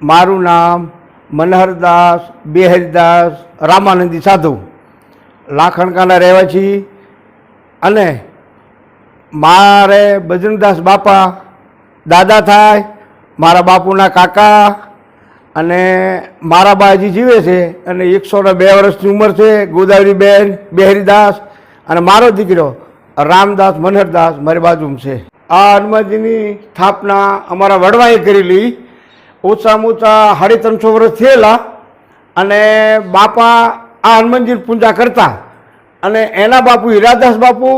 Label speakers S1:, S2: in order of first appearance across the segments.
S1: મારું નામ મનહરદાસ, બેહરદાસ, રામાનંદી સાધુ. લાખણકાના રહેવાસી અને મારે બજરંગદાસ બાપા દાદા થાય, મારા બાપુના કાકા અને મારા બા હજી જીવે છે અને એકસો ને બે વર્ષની ઉંમર છે, ગોદાવરી બેન, બેહરીદાસ અને મારો દીકરો રામદાસ મનહરદાસ મારી બાજુમાં છે. આ હનુમાનજીની સ્થાપના અમારા વડવાએ કરેલી ઓછામાં ઓછા સાડી ત્રણસો વર્ષ થયેલા અને બાપા આ હનુમાનજી પૂજા કરતા. અને એના બાપુ હીરાદાસ બાપુ,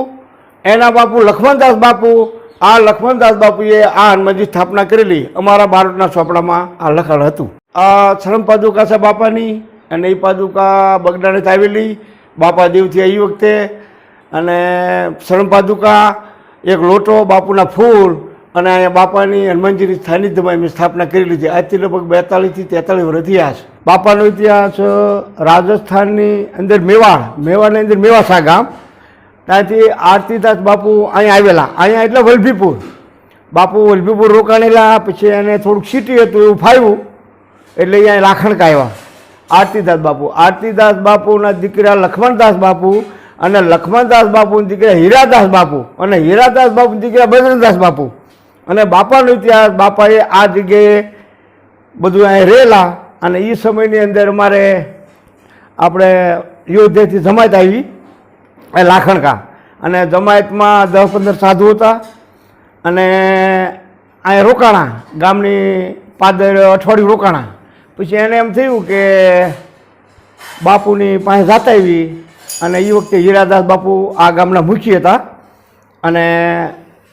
S1: એના બાપુ લક્ષ્મણદાસ બાપુ, આ લક્ષ્મણદાસ બાપુએ આ હનુમાનજી સ્થાપના કરેલી. અમારા બારોટના ચોપડામાં આ લખાણ હતું. આ શરમ પાદુકા છે બાપાની અને એ પાદુકા બગડાને આવેલી બાપા દેવથી આવી વખતે. અને શરમ પાદુકા, એક લોટો, બાપુના ફૂલ અને અહીંયા બાપાની હનુમાનજીની સાનિધ્યમાં એમની સ્થાપના કરેલી છે. આજથી લગભગ બેતાલીસથી તેતાલીસ વર્ષ ઇતિહાસ બાપાનો ઇતિહાસ રાજસ્થાનની અંદર મેવાડ, મેવાડની અંદર મેવાસા ગામ. ત્યાંથી આરતીદાસ બાપુ અહીંયા આવેલા. અહીંયા એટલે વલભીપુર. બાપુ વલભીપુર રોકાણેલા, પછી એને થોડુંક સિટી હતું એવું ફાવ્યું, એટલે અહીંયા લાખણકા આવ્યા. આરતીદાસ બાપુ. આરતીદાસ બાપુના દીકરા લખમણદાસ બાપુ અને લખમણદાસ બાપુની દીકરા હીરાદાસ બાપુ અને હીરાદાસ બાપુની દીકરા બજરંગદાસ બાપુ. અને બાપાનો ઇતિહાસ બાપાએ આ જગ્યાએ બધું અહીં રહેલા અને એ સમયની અંદર અમારે આપણે યોધ્યાથી જમાયત આવી, એ લાખણકા. અને જમાયતમાં દસ પંદર સાધુ હતા અને અહીંયા રોકાણા, ગામની પાદર અઠવાડિયું રોકાણા. પછી એને એમ થયું કે બાપુની પાસે જાતા આવી અને એ વખતે હીરાદાસ બાપુ આ ગામના મુખી હતા. અને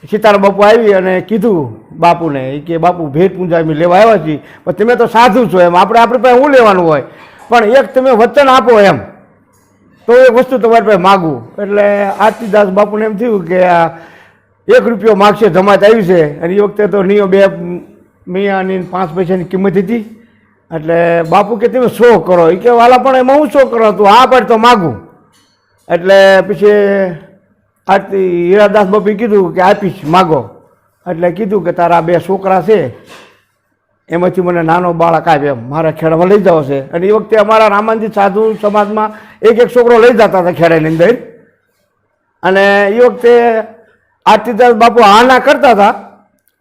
S1: સીતારામ બાપુ આવી અને કીધું બાપુને કે, બાપુ, ભેટ પૂંજા અમે લેવા આવ્યા છીએ, પણ તમે તો સાધુ છો એમ. આપણે, આપણી પાસે શું લેવાનું હોય? પણ એક તમે વચન આપો એમ. તો એ વસ્તુ તમારી પાસે માગું. એટલે આરતીદાસ બાપુને એમ થયું કે, આ એક રૂપિયો માગશે, જમાત આવી છે. અને એ વખતે તો નિયો બે મિયાની પાંચ પૈસાની કિંમત હતી. એટલે બાપુ કે, તમે શો કરો? એ કે, વાલા, પણ એમાં હું શો કરો? તું આ પણ તો માગું. એટલે પછી આરતી હીરાદાસ બાપુએ કીધું કે આપીશ, માગો. એટલે કીધું કે તારા બે છોકરા છે, એમાંથી મને નાનો બાળક એમ, મારા ખેડામાં લઈ જાવ છે. અને એ વખતે અમારા રામાનજી સાધુ સમાજમાં એક એક છોકરો લઈ જતા હતા ખેડાની અંદર. અને એ વખતે આરતીદાસ બાપુ હાના કરતા હતા,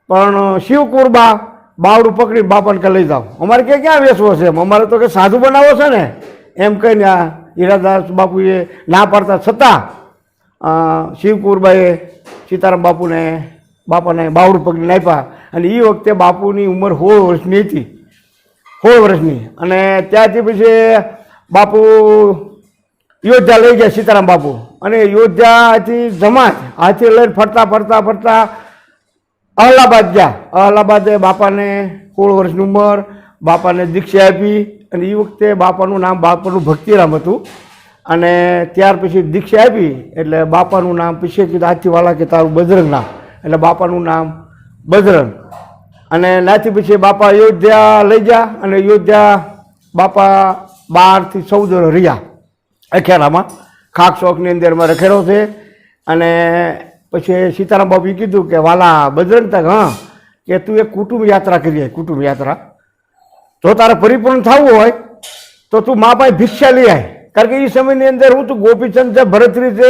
S1: પણ શિવકુરબા બાવડું પકડી બાપાને કે લઈ જાઓ. અમારે કે ક્યાં વેસવો છે એમ? અમારે તો કે સાધુ બનાવો છે ને. એમ કહીને આ હીરાદાસ બાપુએ ના પાડતા છતાં શિવકુરબાએ સીતારામ બાપુને, બાપાને બાવડું પકડીને આપ્યા અને એ વખતે બાપુની ઉંમર સોળ વર્ષની હતી. સોળ વર્ષની. અને ત્યાંથી પછી બાપુ યોધ્યા લઈ ગયા સીતારામ બાપુ. અને યોધ્યાથી જમાત. હાથી લઈને ફરતા ફરતા ફરતા અલ્હાબાદ ગયા. અહલાબાદે બાપાને સોળ વર્ષની ઉંમર, બાપાને દીક્ષા આપી અને એ વખતે બાપાનું નામ બાપાનું ભક્તિરામ હતું. અને ત્યાર પછી દીક્ષા આપી, એટલે બાપાનું નામ પછી કીધું હાથીવાળા કે તારું બજરંગ નામ. એટલે બાપાનું નામ બજરંગ. અને નાથી પછી બાપા અયોધ્યા લઈ ગયા, અને અયોધ્યા બાપા બારથી ચૌદ વર્ષ રહ્યા અખેરામાં ખાક ચોકની અંદર રખેલો છે. અને પછી સીતારામ બાપુએ કીધું કે, વાલા, બજરંગ તક, હા, કે તું એક કુટુંબ યાત્રા કરી આય, કુટુંબ યાત્રા. જો તારે પરિપૂર્ણ થવું હોય, તો તું મા પાસે ભિક્ષા લઈ આય. કારણ કે એ સમયની અંદર હું તું ગોપીચંદ છે ભરતરી છે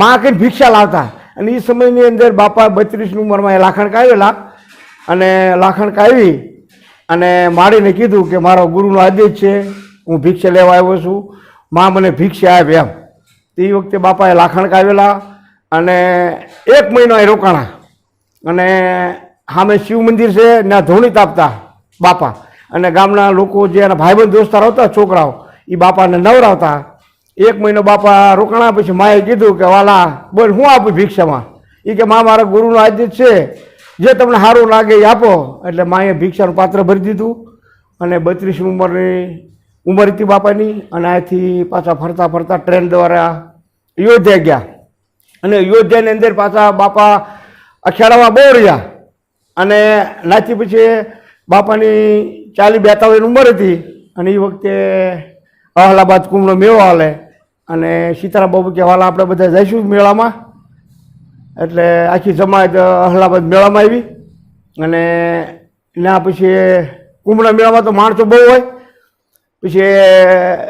S1: મા કંઈ ભિક્ષા લાવતા. અને એ સમયની અંદર બાપા બત્રીસની ઉંમરમાં એ લાખણ કાઢેલા અને લાખણ કાઢી અને માડીને કીધું કે મારો ગુરુનો આદેશ છે, હું ભિક્ષા લેવા આવ્યો છું. મા મને ભિક્ષા આપે એમ. તે વખતે બાપાએ લાખણ કાવેલા અને એક મહિનો એ રોકાણા. અને સામે શિવ મંદિર છે, ને ધોણી તાપતા બાપા. અને ગામના લોકો જે એના ભાઈબંધ દોસ્તાર હતા છોકરાઓ એ બાપાને નવરાવતા. એક મહિનો બાપા રોકાણા પછી માએ કીધું કે, વાલા, બોલ, હું આપું ભિક્ષામાં? એ કે, મા, મારા ગુરુનો આદેશ છે. જે તમને સારું લાગે એ આપો. એટલે માએ ભિક્ષાનું પાત્ર ભરી દીધું અને બત્રીસ ઉંમરની ઉંમર હતી બાપાની અને અહીંથી પાછા ફરતા ફરતા ટ્રેન દ્વારા અયોધ્યા ગયા. અને અયોધ્યાની અંદર પાછા બાપા અખાડામાં બહુ રહ્યા. અને નાથી પછી બાપાની ચાલી બેતાવીની ઉંમર હતી. અને એ વખતે અહલાબાદ કુંભનો મેળો હાલે. અને સીતારામ બાબુ કે વાલા આપણે બધા જઈશું મેળામાં. એટલે આખી જમાત અહલાબાદ મેળામાં આવી. અને એના પછી કુંભના મેળામાં તો માણસો બહુ હોય. પછી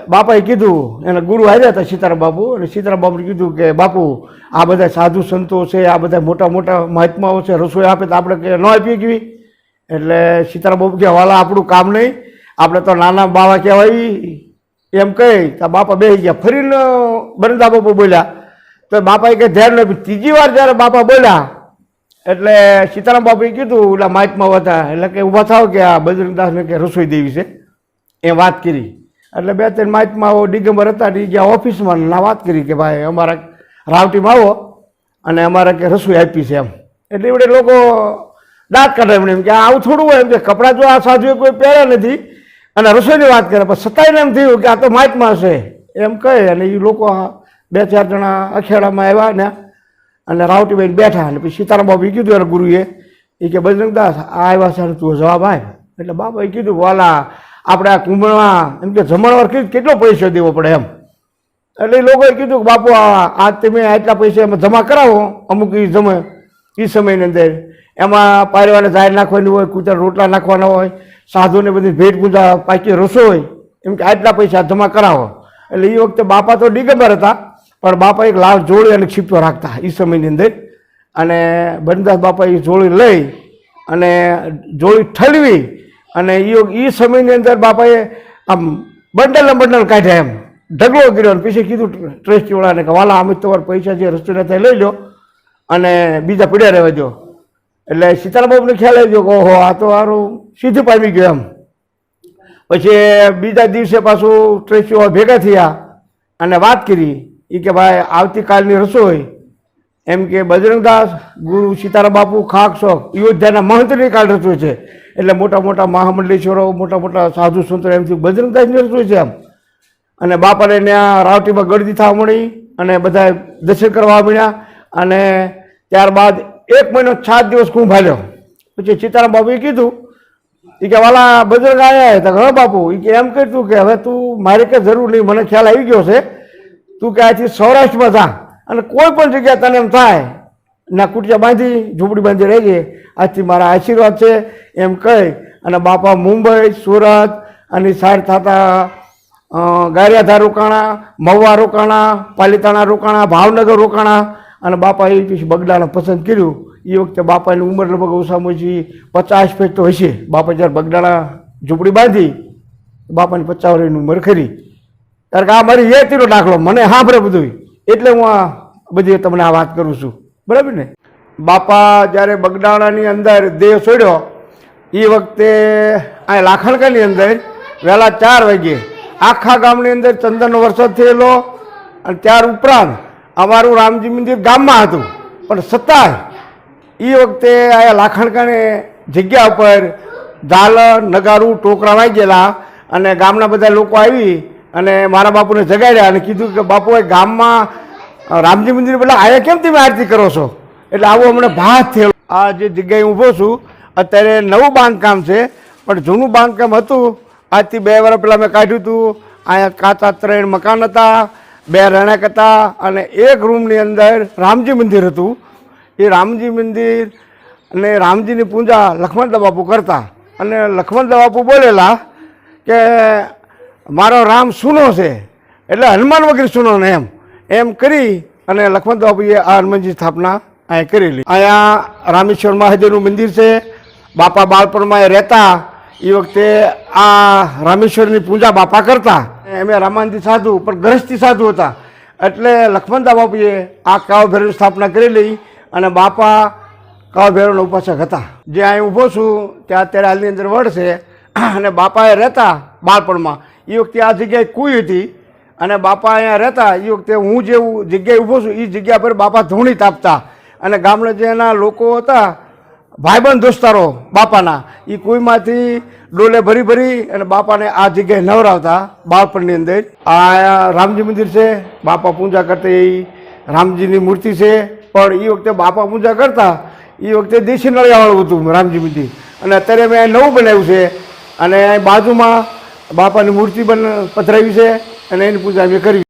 S1: બાપાએ કીધું, એના ગુરુ આવ્યા હતા સીતારામ બાપુ અને સીતારામ બાપુએ કીધું કે, બાપુ, આ બધા સાધુ સંતો છે, આ બધા મોટા મોટા મહાત્માઓ છે, રસોઈ આપે તો આપણે ન આપીએ કેવી? એટલે સીતારામ બાપુ કે, વાલા, આપણું કામ નહીં. આપણે તો નાના બાવા કહેવાય. એમ કહી તો બાપા બે ગયા. ફરીને બરંદા બાપુ બોલ્યા, તો બાપાએ કંઈ ધ્યાન નથી. ત્રીજી વાર જ્યારે બાપા બોલ્યા, એટલે સીતારામ બાપુએ કીધું, ઓલા માઇકમાં હતા. એટલે કે ઊભા થાવ કે આ બજરંગદાસને કે રસોઈ દેવી છે. એ વાત કરી. એટલે બે ત્રણ માઇકમાં દિગંબર હતા એ ગયા ઓફિસમાં ના વાત કરી કે ભાઈ અમારા રાવટીમાં આવો અને અમારે કે રસોઈ આપી છે એમ. એટલે એવડે લોકો દાંત કાઢે એમ કે આવું થોડું હોય એમ કે કપડાં જો આ સાધુએ કોઈ પહેર્યા નથી અને રસોઈની વાત કરે, પણ સતાઈને એમ થયું કે આ તો માઇકમાં છે એમ કહે અને એ લોકો બે ચાર જણા અખેડામાં આવ્યા ને, અને રાવટીભાઈ બેઠા અને પછી સીતારામ બાબુ કીધું એને ગુરુએ એ કે બજરંગદાસ આ આવ્યા છે તું જવાબ આય એટલે બાપાએ કીધું, વાલા, આપણે આ કુંભણમાં એમ કે જમણવાર કીધું કેટલો પૈસો દેવો પડે એમ. એટલે એ લોકોએ કીધું કે, બાપુ, આ તમે આટલા પૈસા એમાં જમા કરાવો, અમુક એ જમે એ સમયની અંદર. એમાં પારિવારને જાહેર નાખવાની હોય કૂતરા રોટલા નાખવાના હોય સાધુને બધી ભેટ પૂજા પાછી રસોઈ, એમ કે આટલા પૈસા જમા કરાવો. એટલે એ વખતે બાપા તો દિગંબર હતા, પણ બાપા એક લાલ જોડી અને છીપો રાખતા એ સમયની અંદર. અને બનદાસ બાપા એ જોડી લઈ અને જોડી ઠલવી અને એ એ સમયની અંદર બાપાએ આમ બંડલ બંડલ કાઢ્યા એમ. ઢગલો કર્યો અને પછી કીધું ટ્રસ્ટીવાળાને કે વાલા, અમે તમારા પૈસા જે રસ્તે લઈ લો અને બીજા પીડ્યા રહેવા દો એટલે સીતારામ બાબુને ખ્યાલ આવી ગયો કે ઓહો, આ તો સારું સીધું પામી ગયું એમ. પછી બીજા દિવસે પાછું ટ્રેસીઓ ભેગા થયા અને વાત કરી. એ કે ભાઈ, આવતીકાલની રસોઈ. એમ કે બજરંગદાસ, ગુરુ સીતારામ બાપુ, ખાક શોખ યોદ્ધાના મહંતની કાળ રસોઈ છે. એટલે મોટા મોટા મહામંડલેશ્વરો, મોટા મોટા સાધુ સંતો એમથી બજરંગદાસની રસોઈ છે એમ. અને બાપાને ત્યાં રાવટીમાં ગળદી થવા મળી અને બધા દર્શન કરવા મળ્યા. અને ત્યારબાદ એક મહિનો સાત દિવસ હું ભાલ્યો પછી સીતારામ બાપુએ કીધું એ કે વાલા બજરંગ આવ્યા હતા હા બાપુ. એ કે એમ કહેતું કે, હવે તું મારે કે જરૂર નહીં, મને ખ્યાલ આવી ગયો છે. તું કે આથી સૌરાષ્ટ્રમાં જા. અને કોઈ પણ જગ્યાએ તને એમ થાય, ના, કુટિયા બાંધી, ઝૂંપડી બાંધી રહેજે આજથી મારા આશીર્વાદ છે. એમ કહી, અને બાપા મુંબઈ, સુરત અને સાર થતા ગારિયાધાર રોકાણા, મહુવા રોકાણા, પાલિતાણા રોકાણા, ભાવનગર રોકાણા અને બાપાએ પછી બગડાને પસંદ કર્યું. એ વખતે બાપાની ઉંમર લગભગ ઓછામાં ઓછી પચાસ ફેટ તો હશે. બાપા જ્યારે બગડાણા ઝૂંપડી બાંધી, બાપાની પચાસ ઉંમર ખરી. કારણ કે આ મારી યતીનો દાખલો, મને સાંભળે બધું એટલે હું આ બધી તમને આ વાત કરું છું. બરાબર ને? બાપા જ્યારે બગડાણાની અંદર દેહ છોડ્યો એ વખતે આ લાખણકાની અંદર વહેલા ચાર વાગ્યે આખા ગામની અંદર ચંદનનો વરસાદ થયેલો અને ત્યાર ઉપરાંત અમારું રામજી મંદિર ગામમાં હતું, પણ છતાંય એ. વખતે આ લાખણકાને જગ્યા ઉપર ઝાલ નગારું ટોકરા વાગેલા અને ગામના બધા લોકો આવી અને મારા બાપુને જગાડ્યા અને કીધું કે બાપુ એ ગામમાં રામજી મંદિર પેલા આયા કેમ તમે આરતી કરો છો? એટલે આવો અમને ભાત થયેલો આ જે જગ્યાએ ઊભો છું, અત્યારે નવું બાંધકામ છે, પણ જૂનું બાંધકામ હતું. આજથી બે વર્ષ પહેલાં મેં કાઢ્યું હતું. અહીંયા કાચા ત્રણ મકાન હતા. બે રહેણાંક હતા અને એક રૂમની અંદર રામજી મંદિર હતું. એ રામજી મંદિર અને રામજીની પૂજા લક્ષ્મણદા બાપુ કરતા. અને લક્ષ્મણદા બાપુ બોલેલા કે મારો રામ સુનો છે. એટલે હનુમાન વગેરે સૂનો ને એમ. એમ કરી અને લક્ષ્મણદા બાપુએ આ હનુમાનજી સ્થાપના અહીંયા કરેલી. અહીંયા રામેશ્વર મહાદેવનું મંદિર છે. બાપા બાળપણમાં એ રહેતા. એ વખતે આ રામેશ્વરની પૂજા બાપા કરતા. એમ રામાનંદી સાધુ, પણ ગ્રસ્તી સાધુ હતા. એટલે લક્ષ્મણદા બાપુએ આ કાવ સ્થાપના સ્થાપના કરેલી અને બાપા કાવ ભૈરવના ઉપાસક હતા. જે અહીં ઊભો છું, ત્યાં અત્યારે હાલની અંદર વડ છે. અને બાપાએ રહેતા બાળપણમાં. એ વખતે આ જગ્યાએ કુઈ હતી. અને બાપા અહીંયા રહેતા એ વખતે હું જેવું જગ્યાએ ઊભો છું એ જગ્યા પર બાપા ધૂણી તાપતા. અને ગામડા જેના લોકો હતા ભાઈબંધ દોસ્તારો, બાપાના એ કોઈમાંથી ડોલે ભરી ભરી અને બાપાને આ જગ્યાએ નવરાવતા બાળપણની અંદર. આ રામજી મંદિર છે, બાપા પૂજા કરતા એ રામજીની મૂર્તિ છે, પણ એ વખતે બાપા પૂજા કરતા એ વખતે દેશી નળિયાવાળું હતું રામજી મંદિર. અને અત્યારે મેં નવું બનાવ્યું છે. અને બાજુમાં બાપાની મૂર્તિ પણ પથરાવી છે અને એની પૂજા અમે કરવી